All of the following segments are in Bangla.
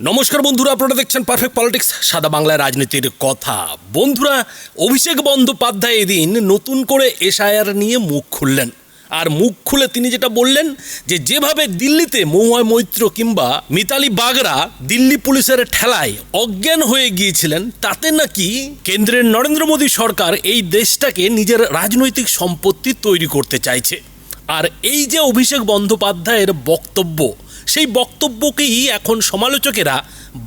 নমস্কার বন্ধুরা, আপনারা দেখছেন পারফেক্ট পলিটিক্স, সাদা বাংলায় রাজনীতির কথা। বন্ধুরা, অভিষেক বন্দ্যোপাধ্যায় এদিন নতুন করে এসআইআর নিয়ে মুখ খুললেন। আর মুখ খুলে তিনি যেটা বললেন যে, যেভাবে দিল্লিতে মহুয়া মৈত্র কিংবা মিতালি বাগরা দিল্লি পুলিশের ঠেলায় অজ্ঞান হয়ে গিয়েছিলেন, তাতে নাকি কেন্দ্রের নরেন্দ্র মোদী সরকার এই দেশটাকে নিজের রাজনৈতিক সম্পত্তি তৈরি করতে চাইছে। আর এই যে অভিষেক বন্দ্যোপাধ্যায়ের বক্তব্য সেই বক্তব্যকেই এখন সমালোচকেরা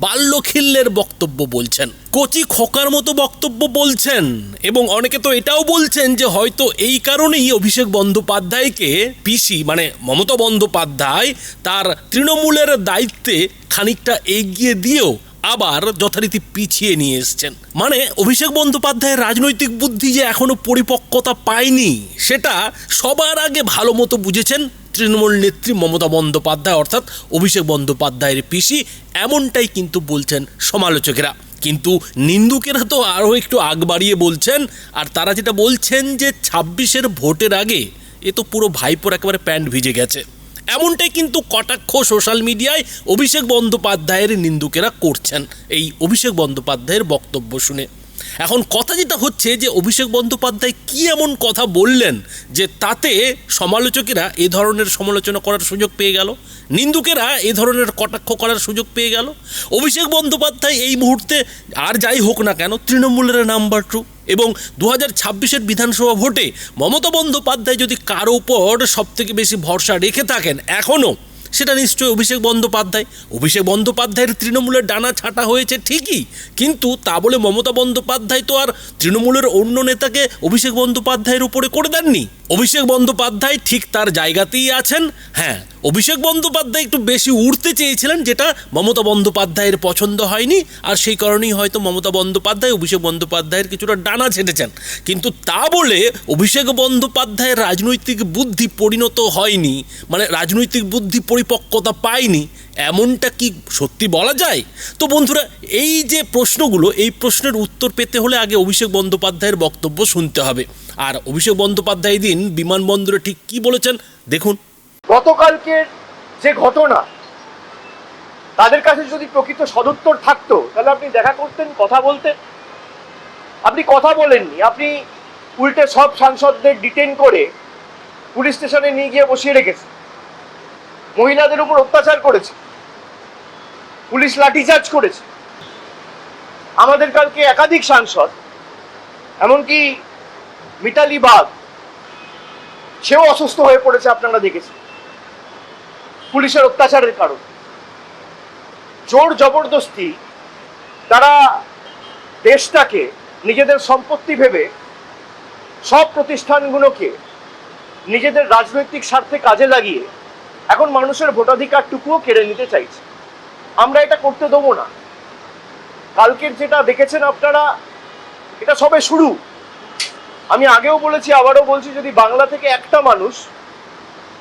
বাল্যখিল্যের বক্তব্য বলছেন। কচি খোকার মতো বক্তব্য বলছেন এবং অনেকে তো এটাও বলছেন যে হয়তো এই কারণেই অভিষেক বন্দ্যোপাধ্যায়কে পিসি মানে মমতা বন্দ্যোপাধ্যায় তার তৃণমূলের দায়িত্বে খানিকটা এগিয়ে দিয়েও আবার যথারীতি পিছিয়ে নিয়ে এসছেন। মানে অভিষেক বন্দ্যোপাধ্যায়ের রাজনৈতিক বুদ্ধি যে এখনও পরিপক্কতা পায়নি, সেটা সবার আগে ভালো মতো বুঝেছেন তৃণমূল নেত্রী মমতা বন্দ্যোপাধ্যায়, অর্থাৎ অভিষেক বন্দ্যোপাধ্যায়ের পিসি, এমনটাই কিন্তু বলছেন সমালোচকেরা। কিন্তু নিন্দুকেরা তো আরও একটু আগ বাড়িয়ে বলছেন, আর তারা যেটা বলছেন যে ছাব্বিশের ভোটের আগে এ তো পুরো ভাইপোর একেবারে প্যান্ট ভিজে গেছে। এমনটাই কিন্তু কটাক্ষ সোশ্যাল মিডিয়ায় অভিষেক বন্দ্যোপাধ্যায়ের নিন্দুকেরা করছেন, এই অভিষেক বন্দ্যোপাধ্যায়ের বক্তব্য শুনে। এখন কথা যেটা হচ্ছে যে অভিষেক বন্দ্যোপাধ্যায় কি এমন কথা বললেন যে তাতে সমালোচকেরা এ ধরনের সমালোচনা করার সুযোগ পেয়ে গেল? নিন্দুকেরা এ ধরনের কটাক্ষ করার সুযোগ পেয়ে গেল? অভিষেক বন্দ্যোপাধ্যায় এই মুহূর্তে আর যাই হোক না কেন তৃণমূলের নাম্বার টু এবং দু হাজার ছাব্বিশের বিধানসভা ভোটে মমতা বন্দ্যোপাধ্যায় যদি কারও উপর সবথেকে বেশি ভরসা রেখে থাকেন এখনও সেটা নিশ্চয়ই অভিষেক বন্দ্যোপাধ্যায়। অভিষেক বন্দ্যোপাধ্যায়ের তৃণমূলের ডানা ছাঁটা হয়েছে ঠিকই, কিন্তু তা বলে মমতা বন্দ্যোপাধ্যায় তো আর তৃণমূলের অন্য নেতাকে অভিষেক বন্দ্যোপাধ্যায়ের উপরে করে দেননি। অভিষেক বন্দ্যোপাধ্যায় ঠিক তার জায়গাতেই আছেন। হ্যাঁ অভিষেক বন্দ্যোপাধ্যায় একটু বেশি উঠতে চেয়েছিলেন, যেটা মমতা বন্দ্যোপাধ্যায়ের পছন্দ হয়নি, আর সেই কারণেই হয়তো মমতা বন্দ্যোপাধ্যায়, অভিষেক বন্দ্যোপাধ্যায়ের কিছুটা ডানা ছেটেছেন। কিন্তু তা বলে অভিষেক বন্দ্যোপাধ্যায়ের রাজনৈতিক বুদ্ধি পরিণত হয়নি মানে রাজনৈতিক বুদ্ধি পরিপক্কতা পায়নি, এমনটা কি সত্যি বলা যায়? তো বন্ধুরা, এই যে প্রশ্নগুলো, এই প্রশ্নের উত্তর পেতে হলে আগে অভিষেক বন্দ্যোপাধ্যায়ের বক্তব্য শুনতে হবে। আর অভিষেক বন্দ্যোপাধ্যায় দিন বিমানবন্দরে ঠিক কি বলেছেন, দেখুন। গতকালকের যে ঘটনা, তাদের কাছে যদি প্রকৃত সদুত্তর থাকতো, তাহলে আপনি দেখা করতেন, কথা বলতেন। আপনি কথা বলেননি, আপনি উল্টে সব সাংসদদের ডিটেন করে পুলিশ স্টেশনে নিয়ে গিয়ে বসিয়ে রেখেছে মহিলাদের উপর অত্যাচার করেছে পুলিশ লাঠিচার্জ করেছে। আমাদের কালকে একাধিক সাংসদ, এমনকি মিতালি বাগ, সেও অসুস্থ হয়ে পড়েছে, আপনারা দেখেছেন। পুলিশের অত্যাচারের কারণ। জোর জবরদস্তি, তারা দেশটাকে, নিজেদের সম্পত্তি ভেবে সব প্রতিষ্ঠানগুলোকে নিজেদের রাজনৈতিক স্বার্থে কাজে লাগিয়ে এখন মানুষের ভোটাধিকারটুকুও কেড়ে নিতে চাইছে। আমরা এটা করতে দেবো না। কালকের যেটা দেখেছেন আপনারা, এটা সবে শুরু। আমি আগেও বলেছি, আবারও বলছি, যদি বাংলা থেকে একটা মানুষ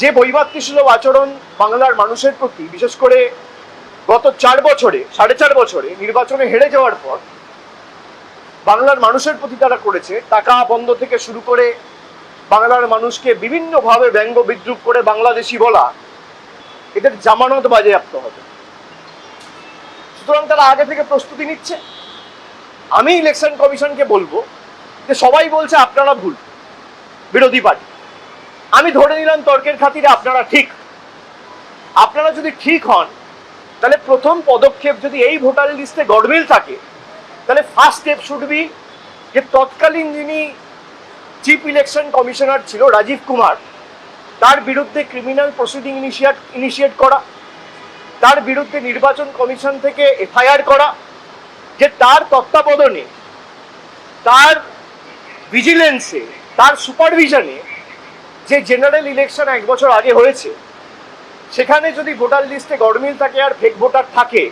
যে বৈমাতৃসুলভ আচরণ বাংলার মানুষের প্রতি, বিশেষ করে গত চার বছরে, সাড়ে চার বছরে নির্বাচনে হেরে যাওয়ার পর, বাংলার মানুষের প্রতি তারা করেছে টাকা বন্ধ থেকে শুরু করে বাংলার মানুষকে বিভিন্নভাবে ব্যঙ্গ বিদ্রুপ করে বাংলাদেশি বলা, এদের জামানত বাজেয়াপ্ত হবে। সুতরাং তারা আগে থেকে প্রস্তুতি নিচ্ছে। আমি ইলেকশন কমিশনকে বলব যে সবাই বলছে আপনারা ভুল, বিরোধী পার্টি। আমি ধরে নিলাম তর্কের খাতিরে আপনারা ঠিক। আপনারা যদি ঠিক হন, তাহলে প্রথম পদক্ষেপ যদি এই ভোটার লিস্টে গডমিল থাকে, তাহলে ফার্স্ট স্টেপ শুড বি যে তৎকালীন যিনি চিফ ইলেকশন কমিশনার ছিল রাজীব কুমার, তার বিরুদ্ধে ক্রিমিনাল প্রসিডিং ইনিশিয়েট ইনিশিয়েট করা, তার বিরুদ্ধে নির্বাচন কমিশন থেকে এফআইআর করা, যে তার তত্ত্বাবধানে, তার ভিজিলেন্সে তার সুপারভিশনে যে জেনারেল ইলেকশন এক বছর আগে হয়েছে, সেখানে যদি ভোটার লিস্টে গড়মিল থাকে আর ফেক ভোটার থাকে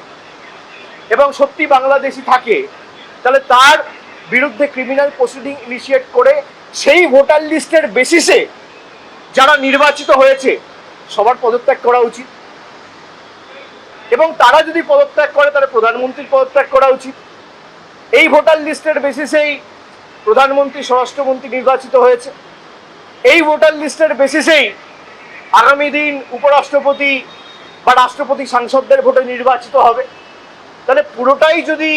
এবং সত্যি বাংলাদেশি থাকে, তাহলে তার বিরুদ্ধে ক্রিমিনাল প্রসিডিং ইনিশিয়েট করে সেই ভোটার লিস্টের বেসিসে যারা নির্বাচিত হয়েছে, সবার পদত্যাগ করা উচিত। এবং তারা যদি পদত্যাগ করে, তাহলে প্রধানমন্ত্রীর পদত্যাগ করা উচিত। এই ভোটার লিস্টের বেসিসেই প্রধানমন্ত্রী, স্বরাষ্ট্রমন্ত্রী নির্বাচিত হয়েছে। এই ভোটার লিস্টের বেসিসেই আগামী দিন উপরাষ্ট্রপতি বা রাষ্ট্রপতি সাংসদদের ভোটে নির্বাচিত হবে। তাহলে পুরোটাই যদি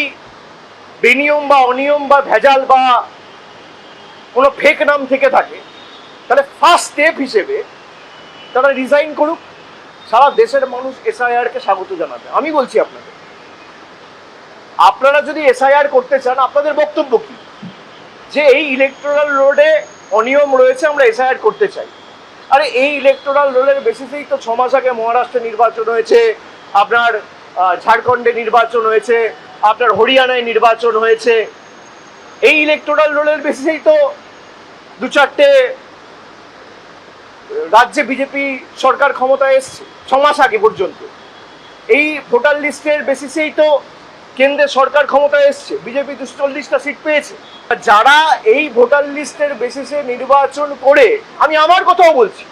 বেনিয়ম বা অনিয়ম বা ভেজাল বা কোনো ফেক নাম থেকে থাকে, তাহলে ফার্স্ট স্টেপ হিসেবে তারা রিজাইন করুক। সারা দেশের মানুষ এসআইআরকে স্বাগত জানাবে। আমি বলছি আপনাদের, আপনারা যদি এসআইআর করতে চান, আপনাদের বক্তব্য কি? যে এই ইলেকট্রাল রোডে অনিয়ম রয়েছে, আমরা এসআইআর করতে চাই। আরে, এই ইলেকট্রাল রোলের বেসিসেই তো ছ মাস আগে মহারাষ্ট্রে নির্বাচন হয়েছে, আপনার ঝাড়খণ্ডে নির্বাচন হয়েছে, আপনার হরিয়ানায় নির্বাচন হয়েছে। এই ইলেকট্রাল রোলের বেসিসেই তো দু চারটে রাজ্যে বিজেপি সরকার ক্ষমতায় এসছে, ছ মাস আগে পর্যন্ত। এই ভোটার লিস্টের বেসিসেই তো কেন্দ্রের সরকার ক্ষমতায় এসছে বিজেপি দুশো চল্লিশটা সিট পেয়েছে। যারা এই ভোটার লিস্টের বেসিসে নির্বাচন করে, আমি আমার কথাও বলছি।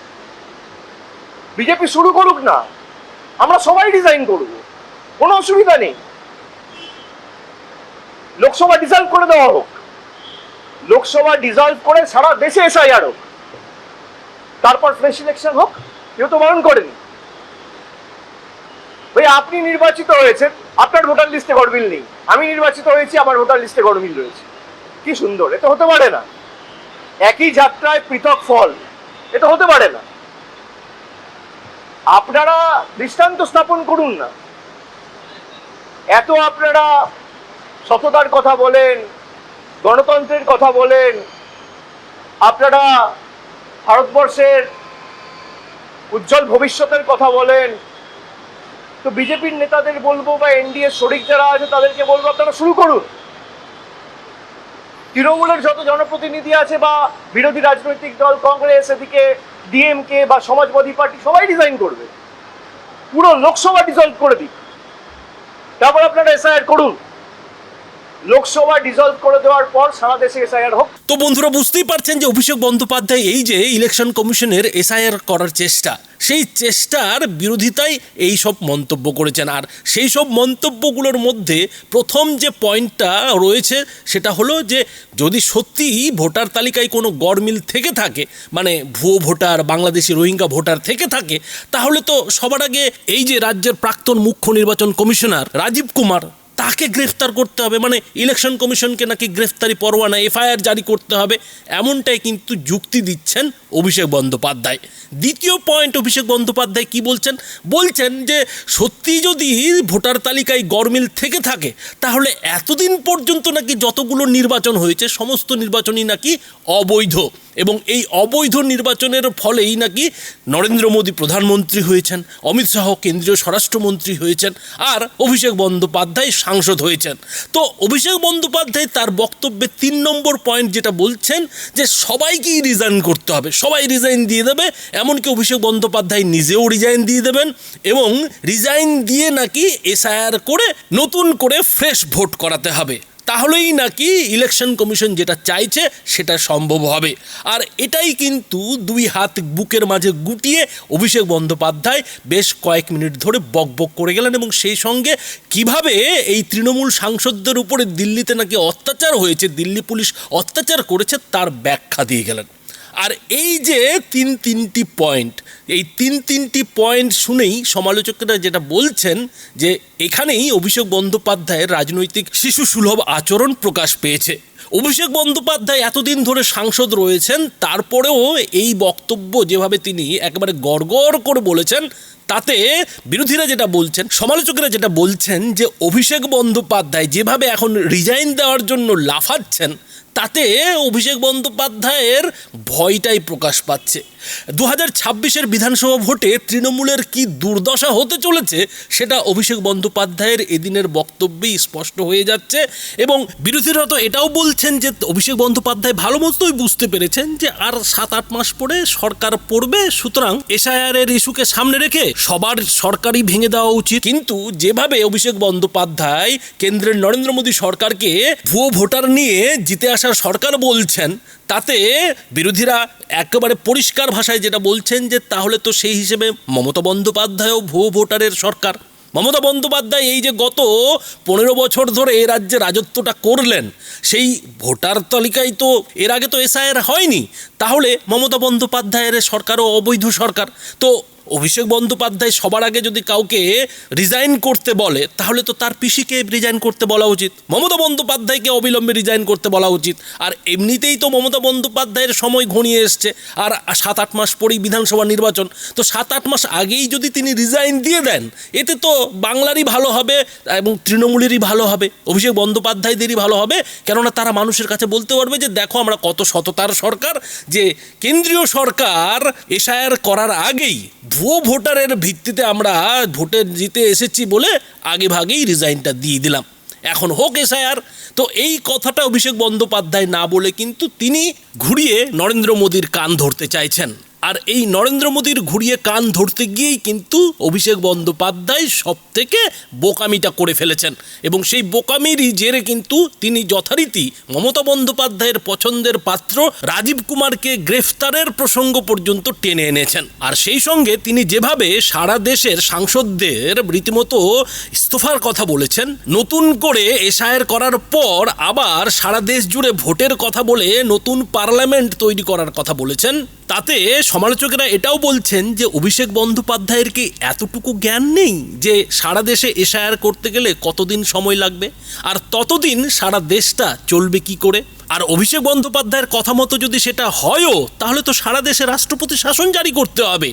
বিজেপি শুরু করুক না, আমরা সবাই ডিজাইন করব, কোনো অসুবিধা নেই। লোকসভা ডিজলভ করে দেওয়া হোক, লোকসভা ডিজলভ করে সারা দেশে এসআইআর হোক, তারপর ফ্রেশ ইলেকশন হোক, কেউ তো বারণ করেনি। ভাই, আপনি নির্বাচিত হয়েছেন, আপনার ভোটার লিস্টে গড়মিল নেই, আমি নির্বাচিত হয়েছি, আমার ভোটার লিস্টে গড়মিল রয়েছে। কি সুন্দর, এটা হতে পারে না। একই যাত্রায় পৃথক ফল, এটা হতে পারে না। আপনারা দৃষ্টান্ত স্থাপন করুন না। এত আপনারা সততার কথা বলেন, গণতন্ত্রের কথা বলেন, আপনারা ভারতবর্ষের উজ্জ্বল ভবিষ্যতের কথা বলেন, তো বিজেপির নেতাদের বলব বা এনডিএ শরিক যারা আছে তাদেরকে বলব, আপনারা শুরু করুন। তৃণমূলের যত জনপ্রতিনিধি আছে বা বিরোধী রাজনৈতিক দল, কংগ্রেস, এদিকে ডিএমকে বা সমাজবাদী পার্টি, সবাই ডিজাইন করবে। পুরো লোকসভা ডিজলভ করে দিক তারপর আপনারা এসআইআর করুন। লোকসভা ডিজলভ করে দেওয়ার পর সারা দেশে এসআইআর হোক। তো বন্ধুরা, বুঝতেই পারছেন যে অভিষেক বন্দ্যোপাধ্যায় এই যে ইলেকশন কমিশনের এসআইআর করার চেষ্টা, সেই চেষ্টার বিরোধিতায় এই সব মন্তব্য করেছেন। আর সেই সব মন্তব্যগুলোর মধ্যে প্রথম যে পয়েন্টটা রয়েছে, সেটা হলো যে যদি সত্যিই ভোটার তালিকায় কোনো গড়মিল থেকে থাকে মানে ভুয়ো ভোটার, বাংলাদেশি রোহিঙ্গা ভোটার থেকে থাকে, তাহলে তো সবার আগে এই যে রাজ্যের প্রাক্তন মুখ্য নির্বাচন কমিশনার রাজীব কুমার তাকে গ্রেফতার করতে হবে? মানে ইলেকশন কমিশনকে নাকি গ্রেফতারি পরোয়ানা, এফআইআর জারি করতে হবে, এমনটাই কিন্তু যুক্তি দিচ্ছেন অভিষেক বন্দ্যোপাধ্যায়। দ্বিতীয় পয়েন্ট অভিষেক বন্দ্যোপাধ্যায় কি বলছেন? বলছেন যে, সত্যি যদি ভোটার তালিকায় গরমিল থেকে থাকে, তাহলে এতদিন পর্যন্ত নাকি যতগুলো নির্বাচন হয়েছে, সমস্ত নির্বাচনই নাকি অবৈধ। এবং এই অবৈধ নির্বাচনের ফলেই নাকি নরেন্দ্র মোদী প্রধানমন্ত্রী হয়েছেন, অমিত শাহ কেন্দ্রীয় স্বরাষ্ট্রমন্ত্রী হয়েছেন, আর অভিষেক বন্দ্যোপাধ্যায় সাংসদ হয়েছেন। তো অভিষেক বন্দ্যোপাধ্যায় তার বক্তব্যে তিন নম্বর পয়েন্ট যেটা বলছেন যে সবাইকেই রিজাইন করতে হবে। সবাই রিজাইন দিয়ে দেবে, এমনকি অভিষেক বন্দ্যোপাধ্যায় নিজেও রিজাইন দিয়ে দেবেন এবং রিজাইন দিয়ে নাকি এসআইআর করে নতুন করে ফ্রেশ ভোট করাতে হবে। তাহলেই নাকি ইলেকশন কমিশন যেটা চাইছে সেটা সম্ভব হবে। আর এটাই কিন্তু দুই হাত বুকের মাঝে গুটিয়ে অভিষেক বন্দ্যোপাধ্যায় বেশ কয়েক মিনিট ধরে বকবক করে গেলেন এবং সেই সঙ্গে কীভাবে এই তৃণমূল সাংসদদের উপরে দিল্লিতে নাকি অত্যাচার হয়েছে, দিল্লি পুলিশ অত্যাচার করেছে তার ব্যাখ্যা দিয়ে গেলেন। আর এই যে তিন তিনটি পয়েন্ট এই তিন তিনটি পয়েন্ট শুনেই সমালোচকরা যেটা বলছেন যে এখানেই অভিষেক বন্দ্যোপাধ্যায়ের রাজনৈতিক শিশু সুলভ আচরণ প্রকাশ পেয়েছে। অভিষেক বন্দ্যোপাধ্যায় এতদিন ধরে সাংসদ রয়েছেন, তারপরেও এই বক্তব্য যেভাবে তিনি একেবারে গড়গড় করে বলেছেন, তাতে বিরোধীরা যেটা বলছেন, সমালোচকেরা যেটা বলছেন যে অভিষেক বন্দ্যোপাধ্যায় যেভাবে এখন রিজাইন দেওয়ার জন্য লাফাচ্ছেন তাতে অভিষেক বন্দ্যোপাধ্যায়ের ভয়টাই প্রকাশ পাচ্ছে। দু হাজার ছাব্বিশের বিধানসভা ভোটে তৃণমূলের কি দুর্দশা হতে চলেছে, সেটা অভিষেক বন্দ্যোপাধ্যায়ের এদিনের বক্তব্যেই স্পষ্ট হয়ে যাচ্ছে এবং বিরোধীরা তো এটাও বলছেন যে অভিষেক বন্দ্যোপাধ্যায় ভালো মতোই বুঝতে পেরেছেন যে আর সাত আট মাস পরে সরকার পড়বে, সুতরাং এসআইআর এর ইস্যুকে সামনে রেখে সবার সরকারই ভেঙে দেওয়া উচিত। কিন্তু যেভাবে অভিষেক বন্দ্যোপাধ্যায় কেন্দ্রের নরেন্দ্র মোদী সরকারকে ভুয়ো ভোটার নিয়ে জিতে আসার সরকার বলছেন, তাতে বিরোধীরা একেবারে পরিষ্কার ভাষায় যেটা বলছেন যে তাহলে তো সেই হিসেবে মমতা বন্দ্যোপাধ্যায়ও ভুয়ো ভোটারের সরকার। মমতা বন্দ্যোপাধ্যায় এই যে গত পনেরো বছর ধরে এ রাজ্যে রাজত্বটা করলেন, সেই ভোটার তালিকায় তো এর আগে তো এসআইআর হয়নি। তাহলে মমতা বন্দ্যোপাধ্যায়ের সরকারও অবৈধ সরকার। তো অভিষেক বন্দ্যোপাধ্যায় সবার আগে যদি কাউকে রিজাইন করতে বলে, তাহলে তো তার পিসিকে রিজাইন করতে বলা উচিত। মমতা বন্দ্যোপাধ্যায়কে অবিলম্বে রিজাইন করতে বলা উচিত। আর এমনিতেই তো মমতা বন্দ্যোপাধ্যায়ের সময় ঘনিয়ে এসছে, আর সাত আট মাস পরেই বিধানসভা নির্বাচন। তো সাত আট মাস আগেই যদি তিনি রিজাইন দিয়ে দেন, এতে তো বাংলারই ভালো হবে এবং তৃণমূলেরই ভালো হবে, অভিষেক বন্দ্যোপাধ্যায়দেরই ভালো হবে। কেননা তারা মানুষের কাছে বলতে পারবে যে, দেখো, আমরা কত সততার সরকার যে কেন্দ্রীয় সরকার এসআইআর করার আগেই ভুয়ো ভোটারের ভিত্তিতে আমরা ভোটে জিতে এসেছি বলে আগে ভাগেই রিজাইনটা দিয়ে দিলাম। এখন হোক এসআইআর তো এই কথাটা অভিষেক বন্দ্যোপাধ্যায় না বলে কিন্তু তিনি ঘুরিয়ে নরেন্দ্র মোদীর কান ধরতে চাইছেন। আর এই নরেন্দ্র মোদীর ঘুরিয়ে কান ধরতে গিয়েই কিন্তু অভিষেক বন্দ্যোপাধ্যায় সব থেকে বোকামিটা করে ফেলেছেন। এবং সেই বোকামিরই জেরে কিন্তু তিনি যথারীতি মমতা বন্দ্যোপাধ্যায়ের পছন্দের পাত্র রাজীব কুমারকে গ্রেফতারের প্রসঙ্গ পর্যন্ত টেনে এনেছেন। আর সেই সঙ্গে তিনি যেভাবে সারা দেশের সাংসদদের রীতিমতো ইস্তফার কথা বলেছেন, নতুন করে এসআইআর করার পর আবার সারা দেশ জুড়ে ভোটের কথা বলে নতুন পার্লামেন্ট তৈরি করার কথা বলেছেন তাতে সমালোচকেরা এটাও বলছেন যে অভিষেক বন্দ্যোপাধ্যায়ের কি এতটুকু জ্ঞান নেই যে সারা দেশে এসআইআর করতে গেলে কতদিন সময় লাগবে? আর ততদিন সারা দেশটা চলবে কি করে? আর অভিষেক বন্দ্যোপাধ্যায়ের কথা মতো যদি সেটা হয়ও, তাহলে তো সারা দেশে রাষ্ট্রপতি শাসন জারি করতে হবে।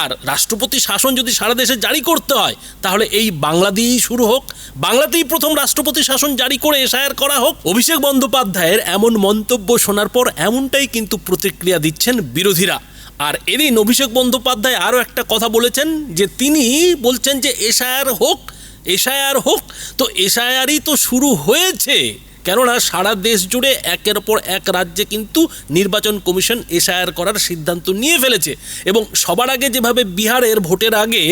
আর রাষ্ট্রপতি শাসন যদি সারা দেশে জারি করতে হয়, তাহলে এই বাংলা দিয়েই শুরু হোক। বাংলাতেই প্রথম রাষ্ট্রপতি শাসন জারি করে এসআইআর করা হোক। অভিষেক বন্দ্যোপাধ্যায়ের এমন মন্তব্য শোনার পর এমনটাই কিন্তু প্রতিক্রিয়া দিচ্ছেন বিরোধীরা। আর এদিন অভিষেক বন্দ্যোপাধ্যায় আরও একটা কথা বলেছেন, যে তিনি বলছেন যে এসআইআর হোক এসআইআর হোক, তো এসআইআরই তো শুরু হয়েছে। কেননা সারা দেশ জুড়ে একের পর এক রাজ্যে কিন্তু নির্বাচন কমিশন এসআইআর করার সিদ্ধান্ত নিয়ে ফেলেছে এবং সবার আগে যেভাবে বিহারের ভোটের আগে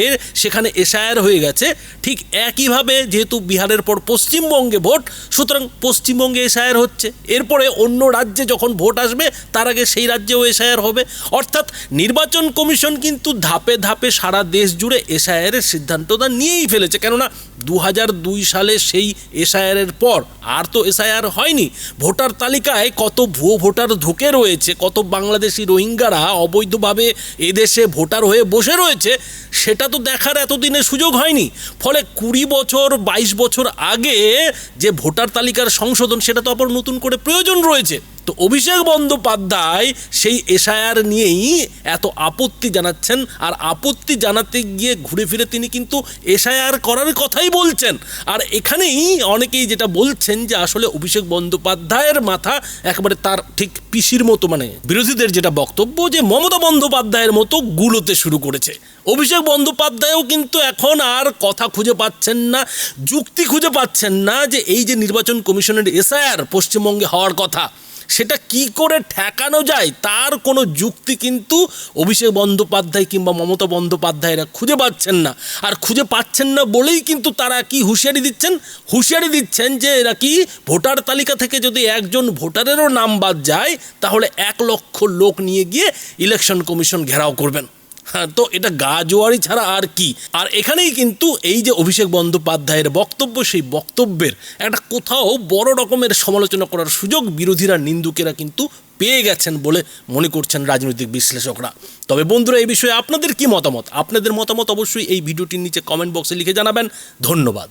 সেখানে এসআইআর হয়ে গেছে, ঠিক একইভাবে যেহেতু বিহারের পর পশ্চিমবঙ্গে ভোট, সুতরাং পশ্চিমবঙ্গে এসআইআর হচ্ছে। এরপরে অন্য রাজ্যে যখন ভোট আসবে, তার আগে সেই রাজ্যেও এসআইআর হবে। অর্থাৎ নির্বাচন কমিশন কিন্তু ধাপে ধাপে সারা দেশ জুড়ে এসআইআরের সিদ্ধান্তটা নিয়েই ফেলেছে। কেননা দু সালে সেই এসআইআরের পর আর তো এসআইআর হয়নি। ভোটার তালিকায় কত ভুয়ো ভোটার ঢুকে রয়েছে, কত বাংলাদেশি রোহিঙ্গারা অবৈধভাবে এদেশে ভোটার হয়ে বসে রয়েছে সেটা তো দেখার এতদিনে সুযোগ হয়নি। ফলে কুড়ি বছর, বাইশ বছর আগে যে ভোটার তালিকার সংশোধন, সেটা তো আবার নতুন করে প্রয়োজন রয়েছে। তো অভিষেক বন্দ্যোপাধ্যায় সেই এসআইআর নিয়েই এত আপত্তি জানাচ্ছেন আর আপত্তি জানাতে গিয়ে ঘুরে ফিরে তিনি কিন্তু এসআইআর করার কথাই বলছেন। আর এখানেই অনেকেই যেটা বলছেন যে আসলে অভিষেক বন্দ্যোপাধ্যায়ের মাথা একেবারে তার ঠিক পিসির মতো মানে বিরোধীদের যেটা বক্তব্য যে মমতা বন্দ্যোপাধ্যায়ের মতো গুলোতে শুরু করেছে। অভিষেক বন্দ্যোপাধ্যায়ও কিন্তু এখন আর কথা খুঁজে পাচ্ছেন না, যুক্তি খুঁজে পাচ্ছেন না যে এই যে নির্বাচন কমিশনের এসআইআর পশ্চিমবঙ্গে হওয়ার কথা, সেটা কি করে ঠেকানো যায় তার কোনো যুক্তি কিন্তু অভিষেক বন্দ্যোপাধ্যায় কিংবা মমতা বন্দ্যোপাধ্যায়রা খুঁজে পাচ্ছেন না। আর খুঁজে পাচ্ছেন না বলেই কিন্তু তারা কি হুঁশিয়ারি দিচ্ছেন? হুঁশিয়ারি দিচ্ছেন যে এরা কি ভোটার তালিকা থেকে যদি একজন ভোটারেরও নাম বাদ যায়, তাহলে এক লক্ষ লোক নিয়ে গিয়ে ইলেকশন কমিশন ঘেরাও করবেন। তো এটা গা জোয়ারি ছাড়া আর কি? আর এখানেই কিন্তু এই যে অভিষেক বন্দ্যোপাধ্যায়ের বক্তব্য, সেই বক্তব্যের একটা কোথাও বড় রকমের সমালোচনা করার সুযোগ বিরোধীরা, নিন্দুকেরা কিন্তু পেয়ে গেছেন বলে মনে করছেন রাজনৈতিক বিশ্লেষকরা। তবে বন্ধুরা, এই বিষয়ে আপনাদের কি মতামত? আপনাদের মতামত অবশ্যই এই ভিডিওটির নিচে কমেন্ট বক্সে লিখে জানাবেন। ধন্যবাদ।